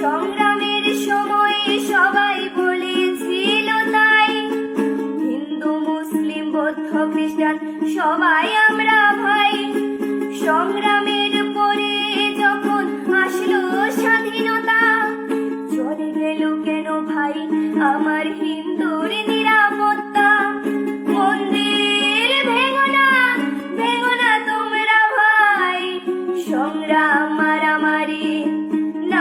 সংগ্রামের সময় সবাই বলেছিল তাই। হিন্দু মুসলিম বৌদ্ধ খ্রিস্টান সবাই আমরা ভাই। সংগ্রামের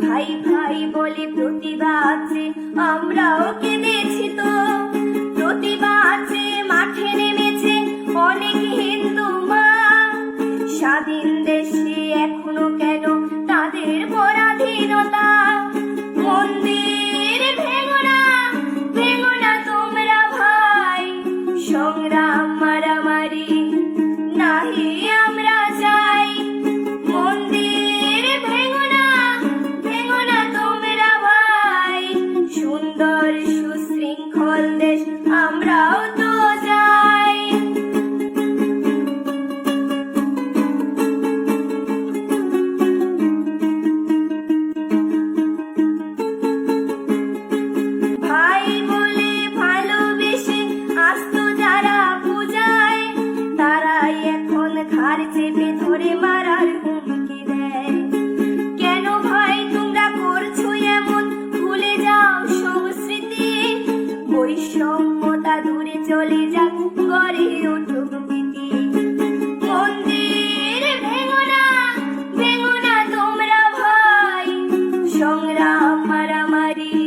ভাই ভাই বলে প্রতিবাদ আমরাও কেঁদেছি তো। প্রতিবাদ মাঠে নেমেছে অনেক হিন্দু মা। স্বাধীন চেপে ধরে মারার হুমকি দেয়। কেন ভাই তোমরা করছ এমন? ভুলে যাও সংস্কৃতি বৈষম্যতা দূরে চলে যাক, গড়ে উঠুক মন্দির ভেঙো না ভেঙো না তোমরা ভাই। সংগ্রাম মারামারি